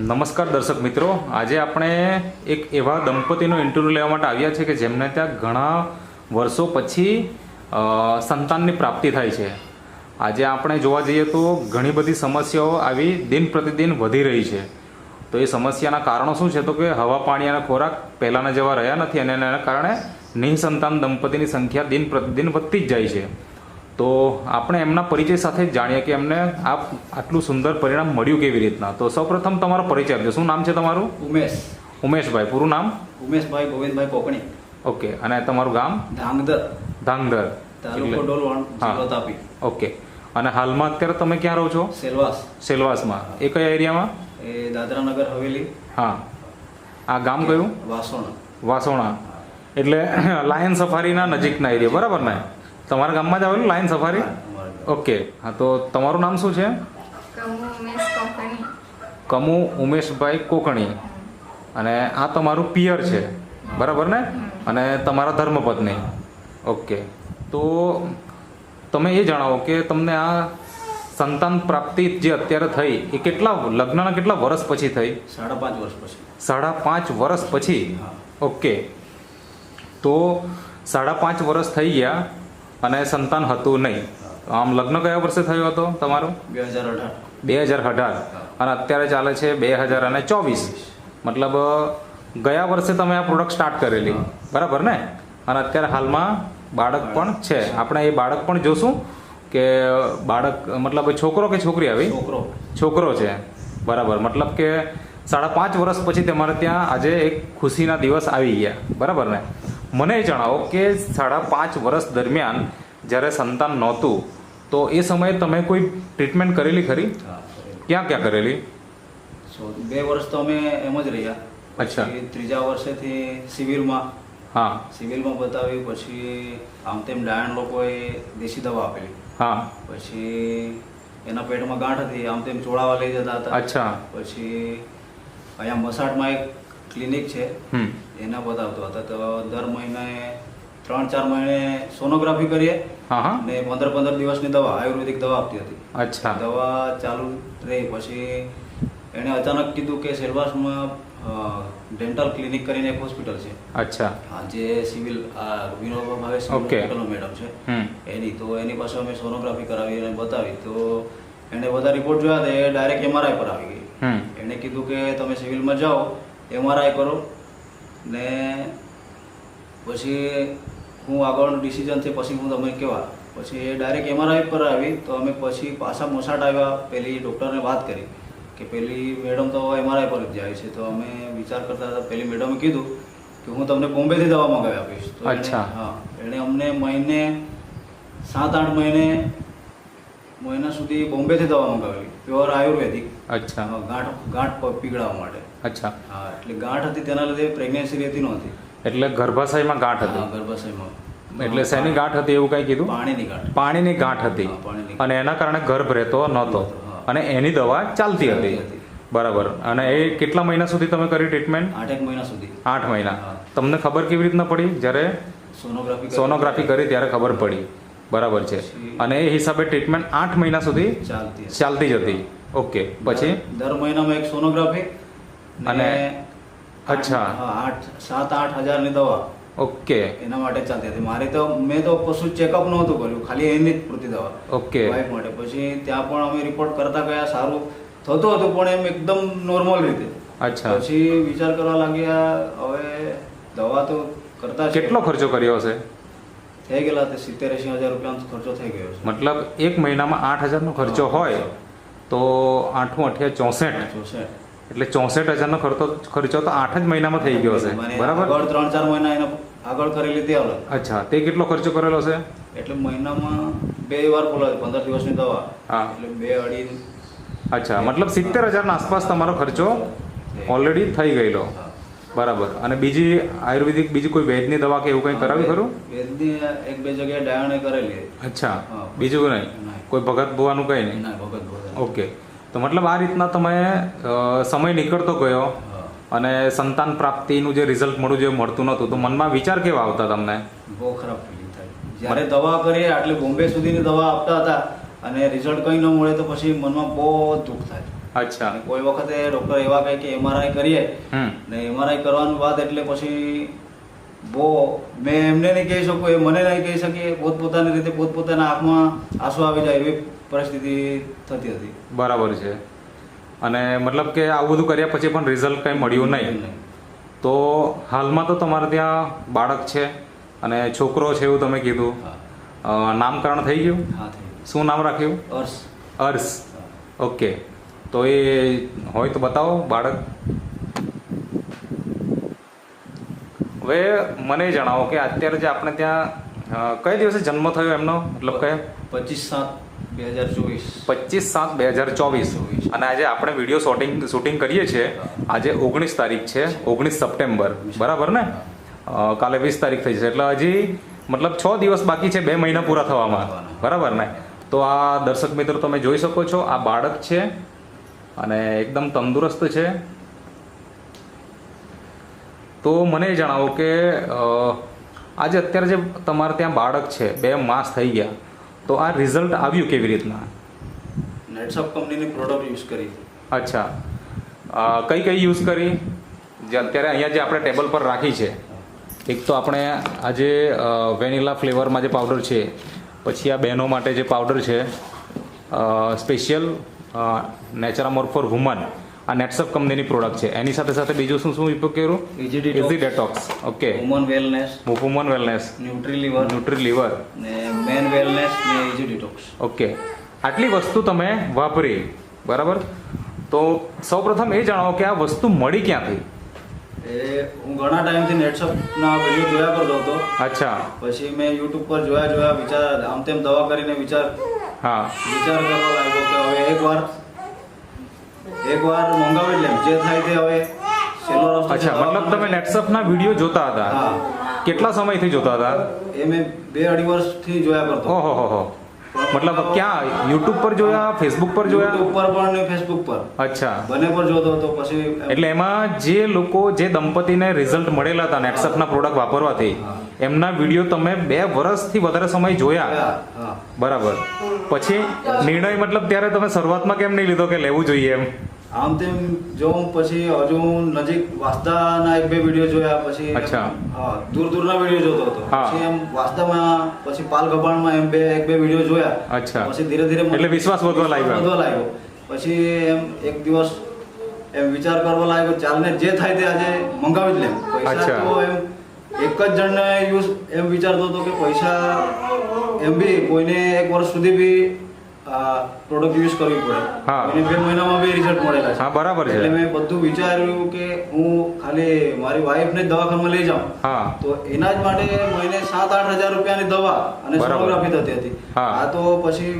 નમસ્કાર દર્શક મિત્રો. આજે આપણે એક એવા દંપતીનો ઇન્ટરવ્યૂ લેવા માટે આવ્યા છે કે જેમને ત્યાં ઘણા વર્ષો પછી સંતાનની પ્રાપ્તિ થાય છે. આજે આપણે જોવા જઈએ તો ઘણી બધી સમસ્યાઓ આવી દિન પ્રતિદિન વધી રહી છે. તો એ સમસ્યાના કારણો શું છે? તો કે હવા, પાણી અને ખોરાક પહેલાંના જેવા રહ્યા નથી અને એના કારણે નિઃસંતાન દંપતીની સંખ્યા દિન પ્રતિદિન વધતી જ જાય છે. તો આપણે એમના પરિચય સાથે જાણીએ કે એમને આ આટલું સુંદર પરિણામ મળ્યું કેવી રીતના. તો સૌપ્રથમ તમારો પરિચય આપજો. શું નામ છે તમારું? ઉમેશ. ઉમેશભાઈ. પૂરું નામ? ઉમેશભાઈ ગોવિંદભાઈ કોકણી. ઓકે. અને તમારું ગામ? ધાંગધર. ધાંગધર. તાલુકો એટલે- જિલ્લો તાપી. ઓકે. અને હાલમાં અત્યારે તમે ક્યાં રહો છો? સેલવાસ. સેલવાસમાં. એ કયા એરિયામાં? એ દાદરાનગર હવેલી. હા. આ ગામ કયું? વાસોણા. વાસોણા. એટલે લાયન સફારીના નજીકના એરિયા. બરાબર ને? તમારા ગામમાં જ આવેલું લાયન સફારી. ઓકે હા તો તમારું નામ શું છે? કમુ ઉમેશ કંપની કમુ ઉમેશભાઈ કોકણી. અને આ તમારું પિયર છે. બરાબર ને? અને તમારા ધર્મપત્ની. ઓકે તો તમે એ જણાવો કે તમને આ સંતાન પ્રાપ્તિ જે અત્યારે થઈ એ કેટલા લગ્નના કેટલા વર્ષ પછી થઈ? સાડા પાંચ વર્ષ પછી. સાડા પાંચ વર્ષ પછી? ઓકે તો સાડા પાંચ વર્ષ થઈ ગયા. અને સંતાન હતું નહીં. આમ લગ્ન કયા વર્ષે થયો હતો તમારું? બે હજાર અઢાર. બે હજાર અઢાર. અને અત્યારે ચાલે છે બે હજાર અને ચોવીસ. મતલબ ગયા વર્ષે તમે આ પ્રોડક્ટ સ્ટાર્ટ કરેલી. બરાબર ને? અને અત્યારે હાલમાં બાળક પણ છે. આપણે એ બાળક પણ જોશું કે બાળક મતલબ છોકરો કે છોકરી આવી? છોકરો. છોકરો છે. બરાબર. મતલબ કે સાડા પાંચ વર્ષ પછી તમારે ત્યાં આજે એક ખુશીના દિવસ આવી ગયા. બરાબર ને? મને એ જણાવો કે સાડા પાંચ વર્ષ દરમિયાન જ્યારે સંતાન નહોતું તો એ સમયે તમે કોઈ ટ્રીટમેન્ટ કરેલી ખરી? ક્યાં ક્યાં કરેલી? બે વર્ષ તો અમે એમ જ રહ્યા. અચ્છા. ત્રીજા વર્ષેથી શિબિરમાં હા. સિવિલમાં બતાવ્યું પછી આમ તેમ ડાયણ લોકોએ દેશી દવા આપેલી. હા. પછી એના પેટમાં ગાંઠ હતી આમ તેમ ચોળાવા લઈ જતા હતા. અચ્છા. પછી અહીંયા મસાડમાં એક ક્લિનિક છે. એના બતાવતો હતો. તો દર મહિને ત્રણ ચાર મહિને સોનોગ્રાફી કરીએ. અને પંદર પંદર દિવસની દવા આયુર્વેદિક દવા આપતી હતી. અચ્છા. દવા ચાલુ રહી. પછી એણે અચાનક કીધું કે સેલવાસમાં ડેન્ટલ ક્લિનિક કરીને એક હોસ્પિટલ છે. અચ્છા. હા જે સિવિલ વિનોબા ભાવે હોસ્પિટલનો મેડમ છે. એની તો એની પાસે અમે સોનોગ્રાફી કરાવી અને બતાવી. તો એણે બધા રિપોર્ટ જોયા તો એ ડાયરેક્ટ એમઆરઆઈ પર આવી ગઈ. એને એણે કીધું કે તમે સિવિલમાં જાઓ એમઆરઆઈ કરો ને પછી હું આગળનું ડિસિઝન છે પછી હું તમને કહેવા. પછી એ ડાયરેક્ટ એમઆરઆઈ પર આવી તો અમે પછી પાછા મોસાટ આવ્યા પેલી ડૉક્ટરને વાત કરી કે પેલી મેડમ તો એમઆરઆઈ પર જ જાય છે. તો અમે વિચાર કરતા હતા પેલી મેડમે કીધું કે હું તમને બોમ્બેથી દવા મંગાવી આપીશ. તો હા એણે અમને મહિને સાત આઠ મહિને મહિના સુધી બોમ્બેથી દવા મંગાવેલી. Pure ayurvedic. અચ્છા. ગાંઠ ગાંઠ પીગળાવા પીગળાવવા માટે. અચ્છા. હા એટલે ગાંઠ હતી તેના લીધે પ્રેગ્નન્સી રહેતી નહોતી. એટલે ગર્ભાશયમાં ગાંઠ હા, હતી ગર્ભાશયમાં. એટલે શેની ગાંઠ હતી એવું કઈ કીધું? પાણીની ગાંઠ. પાણીની ગાંઠ હતી. અને એના કારણે ગર્ભ રહેતો નહોતો. અને એની દવા ચાલતી હતી. બરાબર. અને એ કેટલા મહિના સુધી તમે કરી ટ્રીટમેન્ટ? આઠેક મહિના સુધી. આઠ મહિના. તમને ખબર કેવી રીતના પડી? જ્યારે સોનોગ્રાફી સોનોગ્રાફી કરી ત્યારે ખબર પડી. બરાબર છે. અને એ હિસાબે ટ્રીટમેન્ટ આઠ મહિના સુધી ચાલતી ચાલતી જ હતી. ઓકે પછી? દર- મહિનામાં એક સોનોગ્રાફી અને- અચ્છા. હા આઠ સાત આઠ હજારની દવા. ઓકે એના માટે ચાલતી હતી. મારે તો મેં તો કશું ચેકઅપ નહોતું કર્યું. ખાલી એની જ પૂરતી દવા. ઓકે વાઈફ માટે. પછી ત્યાં પણ અમે રિપોર્ટ કરતા ગયા. સારું થતું હતું પણ એમ એકદમ નોર્મલ રીતે. અચ્છા. પછી વિચાર કરવા લાગ્યા હવે દવા તો કરતા કેટલો ખર્ચો કર્યો હશે? થઈ ગયેલા તે સિત્તેર એસી હજાર રૂપિયાનો ખર્ચો થઈ ગયો છે. મતલબ એક મહિનામાં આઠ હજારનો ખર્ચો હોય તો આઠમું અઠ્યા ચોસઠ. ચોસઠ. એટલે ચોસઠ હજારનો ખર્ચો ખર્ચો તો આઠ જ મહિનામાં થઈ ગયો હશે. બરાબર? આગળ ત્રણ ચાર મહિના એના આગળ કરી લીધી અલગ. અચ્છા તે કેટલો ખર્ચો કરેલો છે? એટલે મહિનામાં બે વાર બોલાવે પંદર દિવસની દવા. હા. એટલે બે અઢી. અચ્છા મતલબ સિત્તેર હજારના આસપાસ તમારો ખર્ચો ઓલરેડી થઈ ગયેલો. બરાબર. અને બીજી આયુર્વેદિક બીજી કોઈ વેદની દવા કે એવું કંઈ કરાવ્યું ખરું? વેદની એક બે જગ્યાએ ડાયણે કરેલી અચ્છા. બીજું નહીં. કોઈ ભગત ભુવાનું કંઈ નહીં? ભગત ઓકે. તો મતલબ આ રીતના તમે સમય નીકળતો ગયો અને સંતાન પ્રાપ્તિનું જે રિઝલ્ટ મળવું જે મળતું નહોતું તો મનમાં વિચાર કેવા આવતા તમને? બહુ ખરાબ ફિલિંગ થાય. જ્યારે દવા કરીએ આટલે બોમ્બે સુધીની દવા આપતા હતા અને રિઝલ્ટ કંઈ ન મળે તો પછી મનમાં બહુ દુઃખ થાય. અચ્છા. કોઈ વખતે ડૉક્ટર એવા કહે કે એમઆરઆઈ કરીએ ને એમઆરઆઈ કરવાની વાત એટલે પછી બહુ મેં એમને નહીં કહી શકું એ મને નહીં કહી શકીએ પોતપોતાની રીતે પોતપોતાના આંખમાં આંસુ આવી જાય એવી પરિસ્થિતિ થતી હતી. બરાબર છે. અને મતલબ કે આવું બધું કર્યા પછી પણ રિઝલ્ટ કંઈ મળ્યું નહીં. તો હાલમાં તો તમારે ત્યાં બાળક છે અને છોકરો છે એવું તમે કીધું. નામકરણ થઈ ગયું? શું નામ રાખ્યું? અર્શ અર્શ ઓકે. તો એ હોય તો બતાવો બાળક. હવે મને જણાવો કે અત્યારે જે આપણે ત્યાં કઈ દિવસે જન્મ થયો એમનો? મતલબ કે પચીસ સાત બે હજાર ચોવીસ. પચીસ સાત બે હજાર ચોવીસ. અને આજે આપણે વીડિયો શૂટિંગ શૂટિંગ કરીએ છીએ. આજે ઓગણીસ તારીખ છે ઓગણીસ સપ્ટેમ્બર. બરાબર ને? કાલે વીસ તારીખ થઈ છે એટલે હજી મતલબ છ દિવસ બાકી છે બે મહિના પૂરા થવામાં. બરાબર ને? તો આ દર્શક મિત્રો તમે જોઈ શકો છો આ બાળક છે અને એકદમ તંદુરસ્ત છે. તો મને જણાવો કે આજે અત્યારે જે તમારે ત્યાં બાળક છે બે માસ થઈ ગયા તો આ રિઝલ્ટ આવ્યું કેવી રીતના? નેટસપ કંપનીની પ્રોડક્ટ યુઝ કરી. અચ્છા. કઈ કઈ યુઝ કરી? જે અત્યારે અહીંયા જે આપણે ટેબલ પર રાખી છે. એક તો આપણે આજે વેનિલા ફ્લેવરમાં જે પાવડર છે પછી આ બહેનો માટે જે પાવડર છે સ્પેશિયલ નેચરામોર ફોર વુમન આ નેટસપ કંપનીની પ્રોડક્ટ છે. એની સાથે સાથે બીજું શું શું ઉપયોગ કર્યું. Easy detox okay woman wellness woman wellness nutri liver nutri liver ને મેન વેલનેસ ને ઇઝી ડિટોક્સ ઓકે આટલી વસ્તુ તમે વાપરી. બરાબર? તો સૌપ્રથમ એ જણાવો કે આ વસ્તુ મળી ક્યાંથી? એ હું ઘણા ટાઈમથી નેટસપના વીડિયો જોયા કરતો હતો. અચ્છા. પછી મેં યુટ્યુબ પર જોયા જોયા વિચાર આમ તેમ દવા કરીને વિચાર હા. વિચાર કરવા લાગ્યો કે હવે એકવાર એકવાર મંગાવી લેમ. જે થાય તે હવે છેલ્લો રસ્તો અચ્છા મતલબ તમે નેટસપના વીડિયો જોતા હતા? હા. કેટલા સમયથી જોતા હતા? એ મેં બે અઢી વર્ષથી જોયા કરતો. ઓહો હો હો. મતલબ ક્યાં? યુટ્યુબ પર જોયા ફેસબુક પર જોયા? યુટ્યુબ પર પણ ને ફેસબુક પર. અચ્છા. બંને પર જોતો હતો પછી એટલે એમાં જે લોકો જે દંપતીને રિઝલ્ટ મળેલા હતા નેટસપના પ્રોડક્ટ વાપરવાથી એમના વીડિયો તમે બે વર્ષથી વધારે સમય જોયા? જોયા, બરાબર. પછી નિર્ણય મતલબ ત્યારે તમે શરૂઆતમાં કેમ નહીં લીધો કે લેવું જોઈએ એમ? આમ તેમ જોઉં પછી હજુ નજીક વાસ્તાના એક બે વીડિયો જોયા પછી અચ્છા. હા દૂર દૂરના વીડિયો જોતો હતો પછી એમ વાસ્તવમાં પછી પાલ ગભાણમાં એમ બે એક બે વીડિયો જોયા અચ્છા. પછી ધીરે ધીરે એટલે વિશ્વાસ વધવા લાગ્યો. વધવા લાગ્યો પછી એમ એક દિવસ એમ વિચાર કરવા લાગ્યો ચાલને જે થાય તે આજે મંગાવી જ લેમ પૈસા તો એમ એક જ જણને યુઝ એમ વિચારતો હતો કે પૈસા એમ બી કોઈને એક વર્ષ સુધી બી પ્રોડક્ટ યુઝ કરવી પડે. હા. કોઈને બે મહિનામાં બી રિઝલ્ટ મળેલા છે. હા બરાબર એટલે મેં બધું વિચાર્યું કે હું ખાલી મારી વાઈફને દવાખાનામાં લઈ જાઉં. હા. તો એના જ માટે મહિને સાત આઠ હજાર રૂપિયાની દવા અને સોનોગ્રાફી થતી હતી. હા. આ તો પછી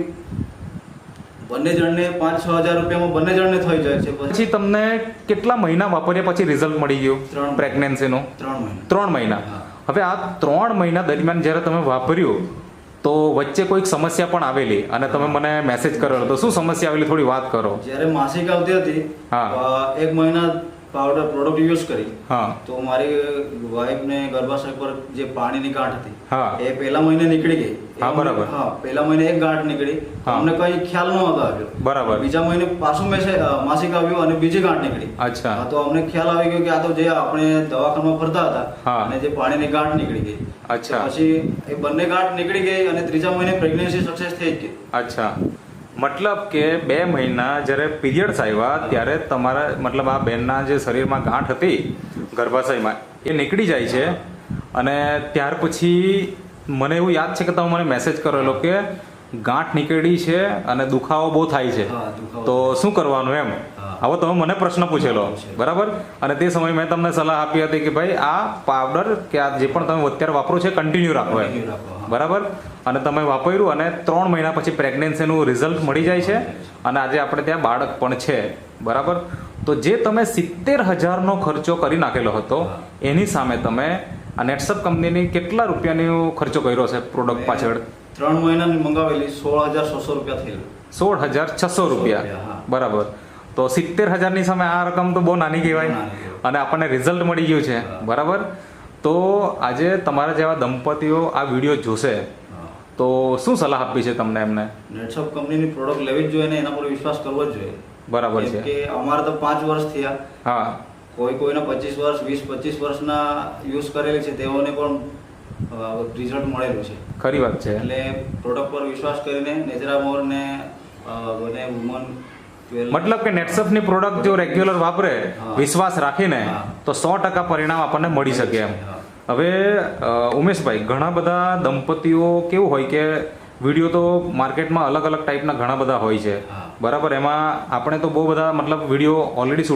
બંને જણને પાંચ છ હજાર રૂપિયામાં બંને જણને થઈ જાય છે. પછી તમને કેટલા મહિના વાપર્યા પછી રિઝલ્ટ મળી ગયું ત્રણ. પ્રેગ્નન્સીનું ત્રણ મહિના. ત્રણ મહિના. હવે આ ત્રણ મહિના દરમિયાન જ્યારે તમે વાપર્યું તો વચ્ચે કોઈક સમસ્યા પણ આવેલી અને તમે મને મેસેજ કરેલો તો શું સમસ્યા આવેલી? થોડી વાત કરો. જ્યારે માસિક આવતી હતી હા. એક મહિના પાવડર પ્રોડક્ટ યુઝ કરી હા તો મારી વાઈફને ગર્ભાશય પર જે પાણીની ગાંઠ હતી હા. એ પહેલા મહિને નીકળી ગઈ હા, બરાબર. હા પહેલા મહિને એક ગાંઠ નીકળી અમને કઈ ખ્યાલ નહોતો આવ્યો બરાબર. બીજા મહિને પાછું મેસે માસિક આવ્યું અને બીજી ગાંઠ નીકળી અચ્છા. તો અમને ખ્યાલ આવી ગયો કે આ તો જે આપણે દવાખાનામાં ફરતા હતા અને જે પાણીની ગાંઠ નીકળી ગઈ અચ્છા. પછી એ બંને ગાંઠ નીકળી ગઈ અને ત્રીજા મહિને પ્રેગ્નન્સી સક્સેસ થઈ ગઈ અચ્છા મતલબ કે બે મહિના જ્યારે પીરિયડ્સ આવ્યા ત્યારે તમારા મતલબ આ બેનના જે શરીરમાં ગાંઠ હતી ગર્ભાશયમાં એ નીકળી જાય છે અને ત્યાર પછી મને એવું યાદ છે કે તમે મને મેસેજ કરેલો કે ગાંઠ નીકળી છે અને દુખાવો બહુ થાય છે તો શું કરવાનું એમ. હવે તમે મને પ્રશ્ન પૂછેલો. બરાબર? અને તે સમયે મેં તમને સલાહ આપી હતી કે ભાઈ આ પાવડર કે આ જે પણ તમે અત્યારે વાપરો છે કન્ટિન્યુ રાખો. બરાબર? અને તમે વાપર્યું અને ત્રણ મહિના પછી પ્રેગ્નન્સીનું રિઝલ્ટ મળી જાય છે. અને આજે આપણે ત્યાં બાળક પણ છે. બરાબર? તો જે તમે સિત્તેર હજારનો ખર્ચો કરી નાખેલો હતો એની સામે તમે આ નેટસપ કંપનીની કેટલા રૂપિયાનો ખર્ચો કર્યો છે પ્રોડક્ટ પાછળ? ત્રણ મહિનાની મંગાવેલી સોળ હજાર છસો રૂપિયા થયેલું. સોળ હજાર છસો રૂપિયા, બરાબર. તો સિત્તેર હજારની સામે આ રકમ તો બહુ નાની કહેવાય. અને આપણને રિઝલ્ટ મળી ગયું છે. બરાબર? તો આજે તમારા જેવા દંપતીઓ આ વીડિયો જોશે. તો શું સલાહ આપી છે તમને એમને? નેટશોપ કંપનીની પ્રોડક્ટ લેવી જ જોઈએ ને એના પર વિશ્વાસ કરવો જ જોઈએ. બરાબર છે. કે અમારે તો પાંચ વર્ષ થયા. હા. કોઈ કોઈને પચીસ વર્ષ વીસ પચીસ વર્ષના યુઝ કરેલી છે તેઓને પણ રિઝલ્ટ મળેલું છે. ખરી વાત છે. એટલે પ્રોડક્ટ પર વિશ્વાસ કરીને નેચરામોર ને અ, વુમન મતલબ કે નેટસફની પ્રોડક્ટ જો રેગ્યુલર વાપરે વિશ્વાસ રાખીને તો સો ટકા પરિણામ આપણને મળી શકે એમ હવે ઉમેશભાઈ ઘણા બધા દંપતીઓ કેવું હોય કે વીડિયો તો માર્કેટમાં અલગ અલગ ટાઈપના ઘણા બધા હોય છે બરાબર એમાં આપણે તો બહુ બધા મતલબ વીડિયો ઓલરેડી